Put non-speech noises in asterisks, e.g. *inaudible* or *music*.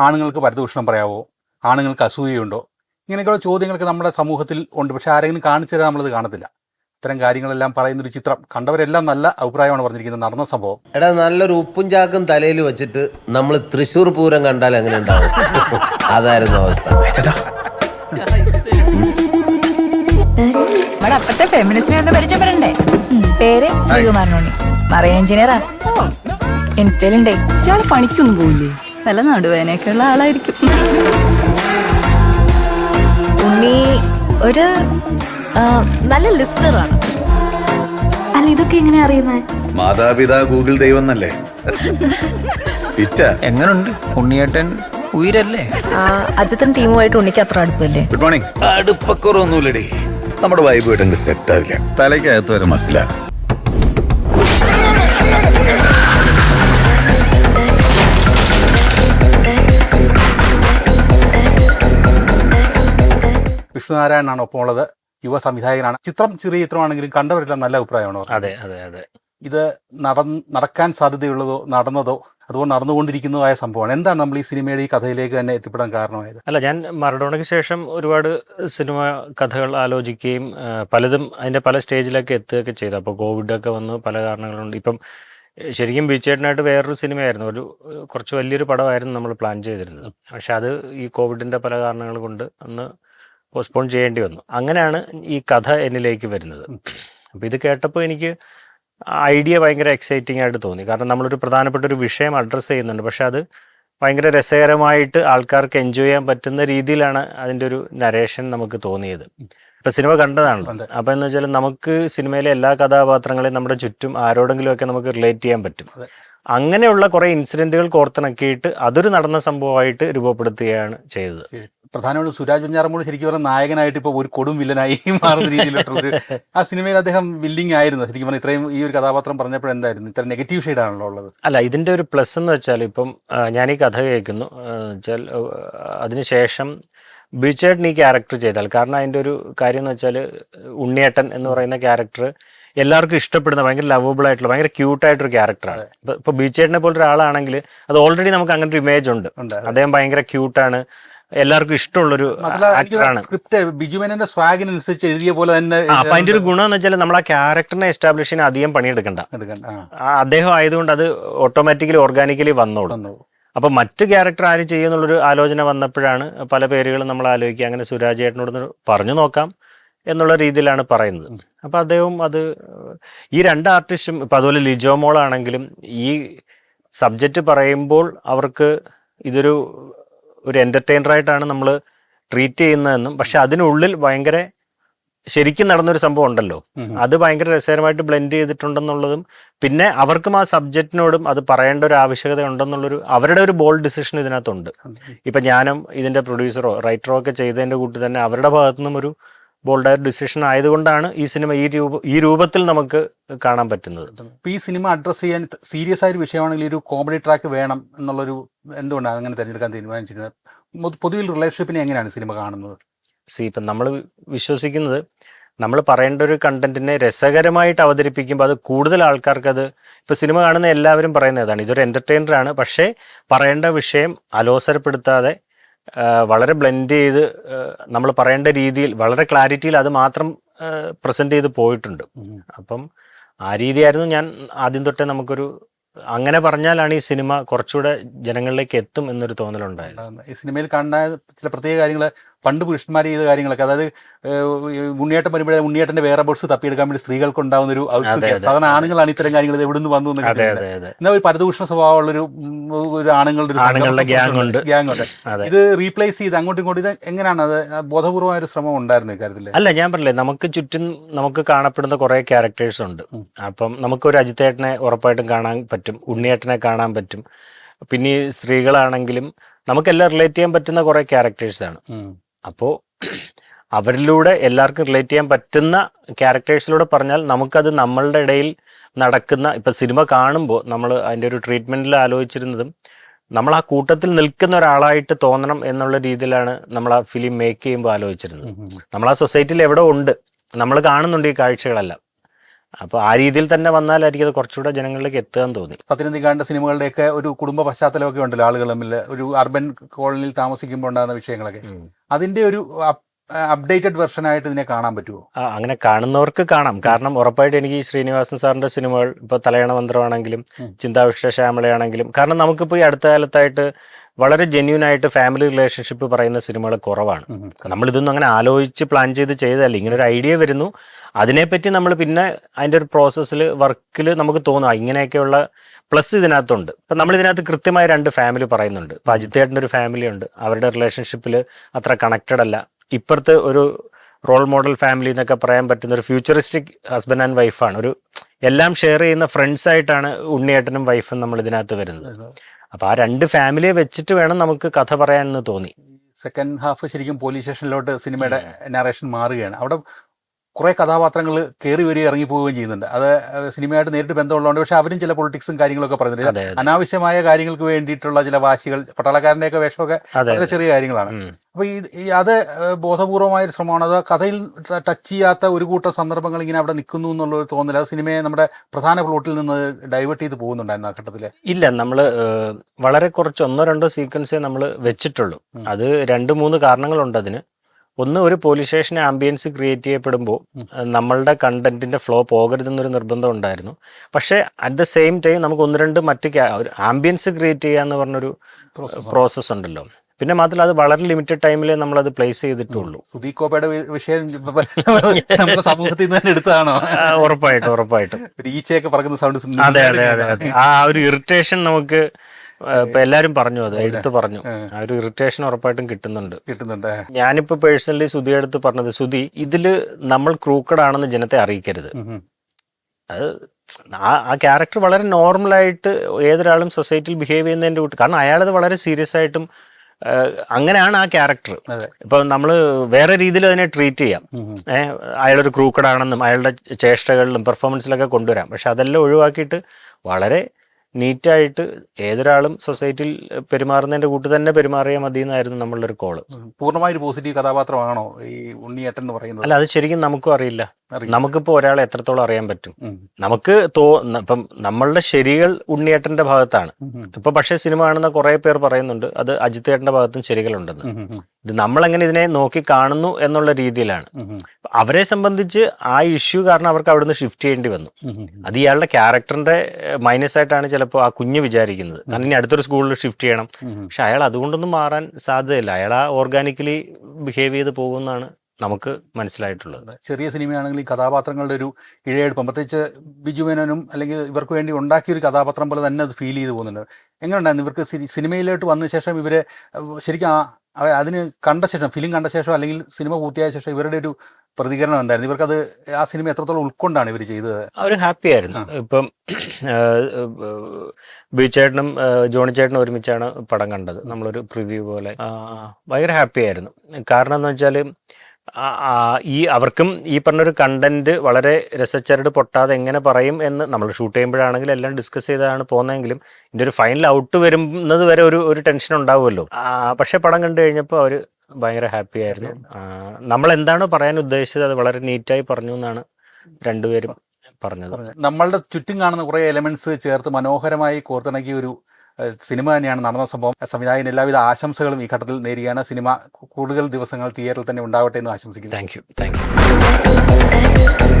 ആണുങ്ങൾക്ക് പരദൂഷണം പറയാവോ? ആണുങ്ങൾക്ക് അസൂയയുണ്ടോ? ഇങ്ങനെയൊക്കെയുള്ള ചോദ്യങ്ങളൊക്കെ നമ്മുടെ സമൂഹത്തിൽ ഉണ്ട്. പക്ഷേ ആരെങ്കിലും കാണിച്ചു തരാൻ നമ്മളത് കാണത്തില്ല. ഇത്തരം കാര്യങ്ങളെല്ലാം പറയുന്നൊരു ചിത്രം കണ്ടവരെല്ലാം നല്ല അഭിപ്രായമാണ് പറഞ്ഞിരിക്കുന്നത്. നടന്ന സംഭവം. എടാ നല്ലൊരു ഉപ്പും ചാക്കും തലയിൽ വെച്ചിട്ട് നമ്മൾ തൃശ്ശൂർ പൂരം കണ്ടാൽ അങ്ങനെ ഉണ്ടാവും? അതായിരുന്നു അവസ്ഥ. നമ്മുടെ അപ്പത്തെ ഫെമിനിസ്റ്റിനെ ഒന്ന് പരിചയപ്പെടണ്ടേ? ഉം, പേര് ശ്രീകുമാരനോണി മറൈൻ എഞ്ചിനീയറാ. ഇൻസ്റ്റയിലുണ്ടേ. ഇയാൾ പണിക്കൊന്നും പോയില്ലേ? നല്ല നടുവേനൊക്കെ ഉള്ള ആളായിരിക്കും. ഉണ്ണി ഒരു നല്ല ലിസ്റ്ററാണ്. അല്ല ഇതൊക്കെ എങ്ങനെ അറിയുന്നത് മാതാപിതാ ഗൂഗിൾ ദൈവം എന്നല്ലേ എങ്ങനുണ്ട്? ഉണ്ണിയേട്ടൻ ഉയരല്ലേ? അജിത്തൻ ടീമുമായിട്ട് ഉണ്ണിക്ക് അത്ര അടുപ്പല്ലേ? Good morning അടുപ്പക്കുറവൊന്നുമില്ലടി. നമ്മുടെ വൈബായിട്ട് വീട്ടെങ്കിൽ സെറ്റ് ആവില്ല. തലയ്ക്കകത്ത് വരെ മനസ്സിലാകും വിഷ്ണുനാരായണനാണ് ഒപ്പം ഉള്ളത്. യുവ സംവിധായകനാണ്. ചിത്രം ചെറിയ ചിത്രമാണെങ്കിലും കണ്ടവരെല്ലാം നല്ല അഭിപ്രായമാണ് അതെ അതെ അതെ. ഇത് നട നടക്കാൻ സാധ്യതയുള്ളതോ നടന്നതോ അതുപോലെ നടന്നുകൊണ്ടിരിക്കുന്നതായ സംഭവമാണ്. എന്താണ് നമ്മൾ ഈ സിനിമയുടെ ഈ കഥയിലേക്ക് തന്നെ എത്തിപ്പെടാൻ കാരണമായത്? അല്ല ഞാൻ മറഡോണയ്ക്ക് ശേഷം ഒരുപാട് സിനിമ കഥകൾ ആലോചിക്കുകയും പലതും അതിന്റെ പല സ്റ്റേജിലൊക്കെ എത്തുകയൊക്കെ ചെയ്തു. അപ്പോൾ കോവിഡ് ഒക്കെ വന്നു പല കാരണങ്ങളുണ്ട്. ഇപ്പം ശരിക്കും ബീച്ചേട്ടനായിട്ട് വേറൊരു സിനിമയായിരുന്നു. ഒരു കുറച്ച് വലിയൊരു പടമായിരുന്നു നമ്മൾ പ്ലാൻ ചെയ്തിരുന്നത്. പക്ഷെ അത് ഈ കോവിഡിന്റെ പല കാരണങ്ങൾ കൊണ്ട് അന്ന് പോസ്റ്റ്പോൺ ചെയ്യേണ്ടി വന്നു. അങ്ങനെയാണ് ഈ കഥ എന്നിലേക്ക് വരുന്നത്. അപ്പം ഇത് കേട്ടപ്പോൾ എനിക്ക് ഐഡിയ ഭയങ്കര എക്സൈറ്റിംഗ് ആയിട്ട് തോന്നി. കാരണം നമ്മളൊരു പ്രധാനപ്പെട്ട ഒരു വിഷയം അഡ്രസ്സ് ചെയ്യുന്നുണ്ട്. പക്ഷെ അത് ഭയങ്കര രസകരമായിട്ട് ആൾക്കാർക്ക് എൻജോയ് ചെയ്യാൻ പറ്റുന്ന രീതിയിലാണ് അതിന്റെ ഒരു നരേഷൻ നമുക്ക് തോന്നിയത്. ഇപ്പൊ സിനിമ കണ്ടതാണല്ലോ. അപ്പൊ എന്ന് വെച്ചാൽ നമുക്ക് സിനിമയിലെ എല്ലാ കഥാപാത്രങ്ങളെയും നമ്മുടെ ചുറ്റും ആരോടെങ്കിലും ഒക്കെ നമുക്ക് റിലേറ്റ് ചെയ്യാൻ പറ്റും. അങ്ങനെയുള്ള കുറെ ഇൻസിഡന്റുകൾ കോർത്തിണക്കിയിട്ട് അതൊരു നടന്ന സംഭവമായിട്ട് രൂപപ്പെടുത്തുകയാണ് ചെയ്തത്. പ്രധാനമായിട്ടും സുരാജ് വെഞ്ഞാറമൂട് ശരിക്കും പറഞ്ഞ നായകനായിട്ട് ഇപ്പോൾ ഒരു കൊടും വില്ലനായി *laughs* മാറുന്ന രീതിയിലുള്ള ഒരു ആ സിനിമയിൽ അദ്ദേഹം വില്ലിങ് ആയിരുന്നു. ശരിക്കും പറഞ്ഞാൽ ഇത്രയും ഈ ഒരു കഥാപാത്രം പറഞ്ഞപ്പോൾ എന്തായിരുന്നു? ഇത്ര നെഗറ്റീവ് ഷെയ്ഡാണല്ലോ ഉള്ളത്. അല്ല ഇതിന്റെ ഒരു പ്ലസ് എന്ന് വെച്ചാൽ ഇപ്പം ഞാൻ ഈ കഥ കേൾക്കുന്നു. വെച്ചാൽ അതിനുശേഷം ബിച്ചേട്ടൻ ഈ ക്യാരക്ടർ ചെയ്താൽ കാരണം അതിന്റെ ഒരു കാര്യം എന്ന് വെച്ചാൽ ഉണ്ണിയേട്ടൻ എന്ന് പറയുന്ന ക്യാരക്ടർ എല്ലാവർക്കും ഇഷ്ടപ്പെടുന്ന ഭയങ്കര ലവബിൾ ആയിട്ടുള്ള ഭയങ്കര ക്യൂട്ട് ആയിട്ടൊരു ക്യാരക്ടറാണ് ഇപ്പൊ ബീച്ചേട്ടനെ പോലെ ഒരാളാണെങ്കിൽ അത് ഓൾറെഡി നമുക്ക് അങ്ങനെ ഒരു ഇമേജ് ഉണ്ട്. അദ്ദേഹം ഭയങ്കര ക്യൂട്ടാണ് എല്ലാവർക്കും ഇഷ്ടമുള്ളൊരു ആക്ടറാണ് സ്ക്രിപ്റ്റ് ബിജുമേനന്റെ സ്വാഗിനനുസരിച്ച് എഴുതിയ പോലെ തന്നെ അപ്പൊ അതിന്റെ ഒരു ഗുണം എന്ന് വെച്ചാൽ നമ്മൾ ആ ക്യാരക്ടറിനെ എസ്റ്റാബ്ലിഷ് ചെയ്യാൻ അധികം പണിയെടുക്കണ്ട. അദ്ദേഹം ആയതുകൊണ്ട് അത് ഓട്ടോമാറ്റിക്കലി ഓർഗാനിക്കലി വന്നോളും. വന്നു. അപ്പൊ മറ്റു ക്യാരക്ടർ ആര് ചെയ്യുന്നുള്ളൊരു ആലോചന വന്നപ്പോഴാണ് പല പേരുകളും നമ്മൾ ആലോചിക്കുക. അങ്ങനെ സുരാജ് ചേട്ടനോട് പറഞ്ഞു നോക്കാം എന്നുള്ള രീതിയിലാണ് പറയുന്നത്. അപ്പൊ അദ്ദേഹം അത് ഈ രണ്ട് ആർട്ടിസ്റ്റും ഇപ്പൊ അതുപോലെ ലിജോ മോളാണെങ്കിലും ഈ സബ്ജക്റ്റ് പറയുമ്പോൾ അവർക്ക് ഇതൊരു ഒരു എന്റർടൈനർ ആയിട്ടാണ് നമ്മൾ ട്രീറ്റ് ചെയ്യുന്നതെന്നും പക്ഷെ അതിനുള്ളിൽ ഭയങ്കര ശരിക്കും നടന്നൊരു സംഭവം ഉണ്ടല്ലോ. അത് ഭയങ്കര രസകരമായിട്ട് ബ്ലെൻഡ് ചെയ്തിട്ടുണ്ടെന്നുള്ളതും പിന്നെ അവർക്കും ആ സബ്ജക്റ്റിനോടും അത് പറയേണ്ട ഒരു ആവശ്യകത ഉണ്ടെന്നുള്ളൊരു അവരുടെ ഒരു ബോൾഡ് ഡിസിഷൻ ഇതിനകത്തുണ്ട്. ഇപ്പൊ ഞാനും ഇതിന്റെ പ്രൊഡ്യൂസറോ റൈറ്ററോ ഒക്കെ ചെയ്തതിന്റെ കൂട്ടി തന്നെ അവരുടെ ഭാഗത്തു നിന്നും ഒരു ബോൾഡായ ഡിസിഷൻ ആയതുകൊണ്ടാണ് ഈ സിനിമ ഈ രൂപ ഈ രൂപത്തിൽ നമുക്ക് കാണാൻ പറ്റുന്നത്. ഈ സിനിമ അഡ്രസ്സ് ചെയ്യാൻ സീരിയസ് ആയ ഒരു വിഷയമാണെങ്കിൽ ഒരു കോമഡി ട്രാക്ക് വേണം എന്നുള്ളൊരു എന്തുകൊണ്ടാണ് അങ്ങനെ തിരഞ്ഞെടുക്കാൻ തീരുമാനിച്ചിരുന്നത് പൊതുവിൽ റിലേഷൻഷിപ്പിനെ എങ്ങനെയാണ് സിനിമ കാണുന്നത്? സി ഇപ്പം നമ്മൾ വിശ്വസിക്കുന്നത് നമ്മൾ പറയേണ്ട ഒരു കണ്ടന്റിനെ രസകരമായിട്ട് അവതരിപ്പിക്കുമ്പോൾ അത് കൂടുതൽ ആൾക്കാർക്ക് അത് ഇപ്പൊ സിനിമ കാണുന്ന എല്ലാവരും പറയുന്ന ഇതാണ് ഇതൊരു എന്റർടൈനർ ആണ്. പക്ഷേ പറയേണ്ട വിഷയം അലോസരപ്പെടുത്താതെ വളരെ ബ്ലെൻഡ് ചെയ്ത് നമ്മൾ പറയേണ്ട രീതിയിൽ വളരെ ക്ലാരിറ്റിയിൽ അത് മാത്രം പ്രസന്റ് ചെയ്ത് പോയിട്ടുണ്ട്. അപ്പം ആ രീതിയായിരുന്നു ഞാൻ ആദ്യം തൊട്ടേ നമുക്കൊരു അങ്ങനെ പറഞ്ഞാലാണ് ഈ സിനിമ കുറച്ചുകൂടെ ജനങ്ങളിലേക്ക് എത്തും എന്നൊരു തോന്നലുണ്ടായത്. ഈ സിനിമയിൽ കാണുന്ന ചില പ്രത്യേക കാര്യങ്ങൾ പണ്ട് പുരുഷന്മാർ ചെയ്ത കാര്യങ്ങളൊക്കെ അതായത് ഉണ്ണിയേട്ടം ഉണ്ണിയേട്ടൻ വരുമ്പോഴേ ഉണ്ണിയേട്ടന്റെ വേറെ ബോട്ട്സ് തപ്പിയെടുക്കാൻ വേണ്ടി സ്ത്രീകൾക്ക് ഉണ്ടാവുന്ന ഒരു. സാധാരണ ആണുങ്ങളാണ് ഇത്തരം കാര്യങ്ങൾ എവിടെ എവിടുന്ന് വന്നു എന്ന് എന്നാൽ ഒരു പരദൂഷണ സ്വഭാവമുള്ള ഒരു ഒരു ആണുങ്ങളുടെ ഒരു. ഗ്യാങ് ഉണ്ട്. ഇത് റീപ്ലേസ് ചെയ്ത് അങ്ങോട്ടും ഇങ്ങോട്ടും ഇത് എങ്ങനെയാണ്? അത് ബോധപൂർവമായ ഒരു ശ്രമം ഉണ്ടായിരുന്നു ഇക്കാര്യത്തിൽ അല്ല ഞാൻ പറഞ്ഞില്ലേ നമുക്ക് ചുറ്റും നമുക്ക് കാണപ്പെടുന്ന കുറെ ക്യാരക്ടേഴ്സ് ഉണ്ട്. അപ്പം നമുക്ക് ഒരു അജിത്തേട്ടനെ ഉറപ്പായിട്ടും കാണാൻ പറ്റും ഉണ്ണിയേട്ടനെ കാണാൻ പറ്റും. പിന്നെ സ്ത്രീകളാണെങ്കിലും നമുക്കെല്ലാം റിലേറ്റ് ചെയ്യാൻ പറ്റുന്ന കുറെ ക്യാരക്ടേഴ്സ് ആണ്. ഉം. അപ്പോൾ അവരിലൂടെ എല്ലാവർക്കും റിലേറ്റ് ചെയ്യാൻ പറ്റുന്ന ക്യാരക്ടേഴ്സിലൂടെ പറഞ്ഞാൽ നമുക്കത് നമ്മളുടെ ഇടയിൽ നടക്കുന്ന ഇപ്പം സിനിമ കാണുമ്പോൾ നമ്മൾ അതിന്റെ ഒരു ട്രീറ്റ്മെന്റിൽ ആലോചിച്ചിരുന്നതും നമ്മൾ ആ കൂട്ടത്തിൽ നിൽക്കുന്ന ഒരാളായിട്ട് തോന്നണം എന്നുള്ള രീതിയിലാണ് നമ്മൾ ആ ഫിലിം മേക്ക് ചെയ്യുമ്പോൾ ആലോചിച്ചിരുന്നത്. നമ്മൾ ആ സൊസൈറ്റിയിൽ എവിടെ ഉണ്ട്. നമ്മൾ കാണുന്നുണ്ട് ഈ കാഴ്ചകളെല്ലാം. അപ്പോൾ ആ രീതിയിൽ തന്നെ വന്നാലായിരിക്കും അത് കുറച്ചുകൂടെ ജനങ്ങളിലേക്ക് എത്തുകയെന്ന് തോന്നി. സത്യനന്ദിക്കാണ്ട് സിനിമകളുടെയൊക്കെ ഒരു കുടുംബ പശ്ചാത്തലമൊക്കെ ഉണ്ടല്ലോ ആളുകൾ തമ്മിൽ. ഒരു അർബൻ കോളനിയിൽ താമസിക്കുമ്പോൾ ഉണ്ടാകുന്ന വിഷയങ്ങളൊക്കെ. അതിന്റെ ഒരു അപ്ഡേറ്റഡ് വെർഷൻ ആയിട്ട് ഇതിനെ കാണാൻ പറ്റുമോ ആ, അങ്ങനെ കാണുന്നവർക്ക് കാണാം. കാരണം ഉറപ്പായിട്ട് എനിക്ക് ഈ ശ്രീനിവാസൻ സാറിന്റെ സിനിമകൾ ഇപ്പൊ തലയണ മന്ത്രമാണെങ്കിലും ചിന്താവിഷ്ട ശ്യാമളയാണെങ്കിലും കാരണം നമുക്കിപ്പോൾ ഈ അടുത്ത കാലത്തായിട്ട് വളരെ ജെന്യൂൻ ആയിട്ട് ഫാമിലി റിലേഷൻഷിപ്പ് പറയുന്ന സിനിമകൾ കുറവാണ്. നമ്മൾ ഇതൊന്നും അങ്ങനെ ആലോചിച്ച് പ്ലാൻ ചെയ്ത് ചെയ്തതല്ല. ഇങ്ങനെ ഒരു ഐഡിയ വരുന്നു. അതിനെപ്പറ്റി നമ്മൾ പിന്നെ അതിന്റെ ഒരു പ്രോസസ്സിൽ വർക്കിൽ നമുക്ക് തോന്നും ഇങ്ങനെയൊക്കെയുള്ള പ്ലസ് ഇതിനകത്തുണ്ട്. ഇപ്പം നമ്മൾ ഇതിനകത്ത് കൃത്യമായ രണ്ട് ഫാമിലി പറയുന്നുണ്ട്. ഇപ്പം അജിത്തേട്ടന്റെ ഒരു ഫാമിലി ഉണ്ട്. അവരുടെ റിലേഷൻഷിപ്പിൽ അത്ര കണക്റ്റഡ് അല്ല. ഇപ്പുറത്ത് ഒരു റോൾ മോഡൽ ഫാമിലി എന്നൊക്കെ പറയാൻ പറ്റുന്ന ഒരു ഫ്യൂച്ചറിസ്റ്റിക് ഹസ്ബൻഡ് ആൻഡ് വൈഫാണ് ഒരു എല്ലാം ഷെയർ ചെയ്യുന്ന ഫ്രണ്ട്സ് ആയിട്ടാണ് ഉണ്ണിയേട്ടനും വൈഫും നമ്മൾ ഇതിനകത്ത് വരുന്നത്. അപ്പൊ ആ രണ്ട് ഫാമിലിയെ വെച്ചിട്ട് വേണം നമുക്ക് കഥ പറയാനെന്ന് തോന്നി. സെക്കൻഡ് ഹാഫ് ശരിക്കും പോലീസ് സ്റ്റേഷനിലോട്ട് സിനിമയുടെ നറേഷൻ മാറുകയാണ്. അവിടെ കുറെ കഥാപാത്രങ്ങൾ കയറി വരികയും ഇറങ്ങി പോവുകയും ചെയ്യുന്നുണ്ട്. അത് സിനിമയായിട്ട് നേരിട്ട് ബന്ധമുള്ളതുകൊണ്ട് പക്ഷേ അവരും ചില പൊളിറ്റിക്സും കാര്യങ്ങളൊക്കെ പറയുന്നില്ല പറയുന്നുണ്ട് അനാവശ്യമായ കാര്യങ്ങൾക്ക് വേണ്ടിയിട്ടുള്ള ചില വാശികൾ പട്ടാളക്കാരന്റെയൊക്കെ വേഷമൊക്കെ വളരെ ചെറിയ കാര്യങ്ങളാണ്. അപ്പോൾ ഈ അത് ബോധപൂർവമായ ഒരു ശ്രമമാണ്. അത് കഥയിൽ ടച്ച് ചെയ്യാത്ത ഒരു കൂട്ടം സന്ദർഭങ്ങൾ ഇങ്ങനെ അവിടെ നിൽക്കുന്നു എന്നുള്ളൊരു തോന്നില്ല അത് സിനിമയെ നമ്മുടെ പ്രധാന പ്ലോട്ടിൽ നിന്ന് ഡൈവേർട്ട് ചെയ്ത് പോകുന്നുണ്ടായിരുന്നു ആ ഘട്ടത്തിൽ ഇല്ല നമ്മൾ വളരെ കുറച്ച് ഒന്നോ രണ്ടോ സീക്വൻസേ നമ്മൾ വെച്ചിട്ടുള്ളൂ. അത് രണ്ട് മൂന്ന് കാരണങ്ങളുണ്ട് അതിന്. ഒന്ന് ഒരു പോലീസ് സ്റ്റേഷൻ ആംബിയൻസ് ക്രിയേറ്റ് ചെയ്യപ്പെടുമ്പോൾ നമ്മളുടെ കണ്ടന്റിന്റെ ഫ്ലോ പോകരുതെന്നൊരു നിർബന്ധം ഉണ്ടായിരുന്നു. പക്ഷേ അറ്റ് ദ സെയിം ടൈം നമുക്ക് ഒന്ന് രണ്ട് മറ്റ് ആംബിയൻസ് ക്രിയേറ്റ് ചെയ്യുക എന്ന് പറഞ്ഞൊരു പ്രോസസ്സ് ഉണ്ടല്ലോ. പിന്നെ മാത്രമല്ല അത് വളരെ ലിമിറ്റഡ് ടൈമിലേ നമ്മൾ അത് പ്ലേസ് ചെയ്തിട്ടുള്ളൂ. സുദീകോപ്പയുടെ വിഷയം നമ്മുടെ സമൂഹത്തിൽ നിന്ന് തന്നെ എടുത്തതാണോ? ആ, ഉറപ്പായിട്ടും ഉറപ്പായിട്ടും. ഈച്ചയൊക്കെ പറക്കുന്ന സൗണ്ട് അതെ അതെ ആ ഒരു ഇറിറ്റേഷൻ നമുക്ക് ഇപ്പൊ എല്ലാരും പറഞ്ഞു അത് എടുത്ത് പറഞ്ഞു. ആ. ഒരു ഇറിറ്റേഷൻ ഉറപ്പായിട്ടും കിട്ടുന്നുണ്ട്. കിട്ടുന്നുണ്ട്. ഞാനിപ്പോ പേഴ്സണലി സുധി എടുത്ത് പറഞ്ഞത് സുധി ഇതിൽ നമ്മൾ ക്രൂക്കഡ് ആണെന്ന് ജനത്തെ അറിയിക്കരുത്. അത് ആ ക്യാരക്ടർ വളരെ നോർമലായിട്ട് ഏതൊരാളും സൊസൈറ്റിയിൽ ബിഹേവ് ചെയ്യുന്നതിന്റെ കൂട്ട് കാരണം അയാളത് വളരെ സീരിയസ് ആയിട്ടും അങ്ങനെയാണ് ആ ക്യാരക്ടർ ഇപ്പൊ നമ്മൾ വേറെ രീതിയിൽ അതിനെ ട്രീറ്റ് ചെയ്യാം. ഏഹ് അയാളൊരു ക്രൂക്കഡ് ആണെന്നും അയാളുടെ ചേഷ്ടകളിലും പെർഫോമൻസിലൊക്കെ കൊണ്ടുവരാം. പക്ഷെ അതെല്ലാം ഒഴിവാക്കിയിട്ട് വളരെ നീറ്റായിട്ട് ഏതൊരാളും സൊസൈറ്റിയിൽ പെരുമാറുന്നതിന്റെ കൂട്ട് തന്നെ പെരുമാറിയാൽ മതി എന്നായിരുന്നു നമ്മളുടെ ഒരു കോൾ. പൂർണമായൊരു പോസിറ്റീവ് കഥാപാത്രമാണോ ഈ ഉണ്ണിയേട്ടൻ എന്ന് പറയുന്നത്? അല്ല അത് ശരിക്കും നമുക്കും അറിയില്ല. നമുക്കിപ്പോൾ നമുക്കിപ്പോ ഒരാളെ എത്രത്തോളം അറിയാൻ പറ്റും? നമുക്ക് തോ ഇപ്പം നമ്മളുടെ ശരികൾ ഉണ്ണിയേട്ടന്റെ ഭാഗത്താണ്. ഇപ്പൊ പക്ഷേ സിനിമ കാണുന്ന കുറെ പേർ പറയുന്നുണ്ട് അത് അജിത്തേട്ടന്റെ ഭാഗത്തും ശരികളുണ്ടെന്ന്. ഇത് നമ്മളെങ്ങനെ ഇതിനെ നോക്കി കാണുന്നു എന്നുള്ള രീതിയിലാണ്. അവരെ സംബന്ധിച്ച് ആ ഇഷ്യൂ കാരണം അവർക്ക് അവിടുന്ന് ഷിഫ്റ്റ് ചെയ്യേണ്ടി വന്നു. അത് ഇയാളുടെ ക്യാരക്ടറിന്റെ മൈനസ് ആയിട്ടാണ് ചിലപ്പോൾ ആ കുഞ്ഞ് വിചാരിക്കുന്നത്. കാരണം ഇനി അടുത്തൊരു സ്കൂളിൽ ഷിഫ്റ്റ് ചെയ്യണം. പക്ഷെ അയാൾ അതുകൊണ്ടൊന്നും മാറാൻ സാധ്യതയില്ല. അയാൾ ആ ഓർഗാനിക്കലി ബിഹേവ് ചെയ്ത് പോകുമെന്നാണ് നമുക്ക് മനസ്സിലായിട്ടുള്ളത്. ചെറിയ സിനിമയാണെങ്കിൽ ഈ കഥാപാത്രങ്ങളുടെ ഒരു ഇഴയെടുപ്പം പ്രത്യേകിച്ച് ബിജു മേനോനും അല്ലെങ്കിൽ ഇവർക്ക് വേണ്ടി ഉണ്ടാക്കിയ ഒരു കഥാപാത്രം പോലെ തന്നെ അത് ഫീൽ ചെയ്തു പോകുന്നുണ്ട്. എങ്ങനെയുണ്ടായിരുന്നു? ഇവർക്ക് സിനി- സിനിമയിലോട്ട് വന്ന ശേഷം ഇവരെ ശരിക്കും അതിന് കണ്ട ശേഷം ഫിലിം കണ്ട ശേഷം അല്ലെങ്കിൽ സിനിമ പൂർത്തിയായ ശേഷം ഇവരുടെ ഒരു പ്രതികരണം എന്തായിരുന്നു? ഇവർക്കത് ആ സിനിമ എത്രത്തോളം ഉൾക്കൊണ്ടാണ് ഇവർ ചെയ്തത്? അവർ ഹാപ്പി ആയിരുന്നു. ഇപ്പം ബീച്ചേട്ടനും ജോണി ചേട്ടനും ഒരുമിച്ചാണ് പടം കണ്ടത്. നമ്മളൊരു പ്രിവ്യൂ പോലെ. ഭയങ്കര ഹാപ്പി ആയിരുന്നു. കാരണം എന്ന് വെച്ചാൽ ഈ അവർക്കും ഈ പറഞ്ഞൊരു കണ്ടന്റ് വളരെ രസച്ചരട് പൊട്ടാതെ എങ്ങനെ പറയും എന്ന് നമ്മൾ ഷൂട്ട് ചെയ്യുമ്പോഴാണെങ്കിലും എല്ലാം ഡിസ്കസ് ചെയ്താണ് പോകുന്നതെങ്കിലും ഇതിന്റെ ഒരു ഫൈനൽ ഔട്ട് വരുന്നത് വരെ ഒരു ഒരു ടെൻഷൻ ഉണ്ടാവുമല്ലോ. പക്ഷെ പടം കണ്ടു കഴിഞ്ഞപ്പോൾ അവർ ഭയങ്കര ഹാപ്പി ആയിരുന്നു. നമ്മൾ എന്താണ് പറയാൻ ഉദ്ദേശിച്ചത്? അത് വളരെ നീറ്റായി പറഞ്ഞു എന്നാണ് രണ്ടുപേരും പറഞ്ഞത്. നമ്മളുടെ ചുറ്റും കാണുന്ന കുറേ എലമെന്റ്സ് ചേർത്ത് മനോഹരമായി കോർത്തിണക്കിയ ഒരു സിനിമ തന്നെയാണ് നടന്ന സംഭവം. സംവിധായകൻ എല്ലാവിധ ആശംസകളും ഈ ഘട്ടത്തിൽ നേരിടുകയാണ് സിനിമ കൂടുതൽ ദിവസങ്ങൾ തിയേറ്ററിൽ തന്നെ ഉണ്ടാവട്ടെ എന്ന് ആശംസിക്കുന്നു. Thank you. Thank you.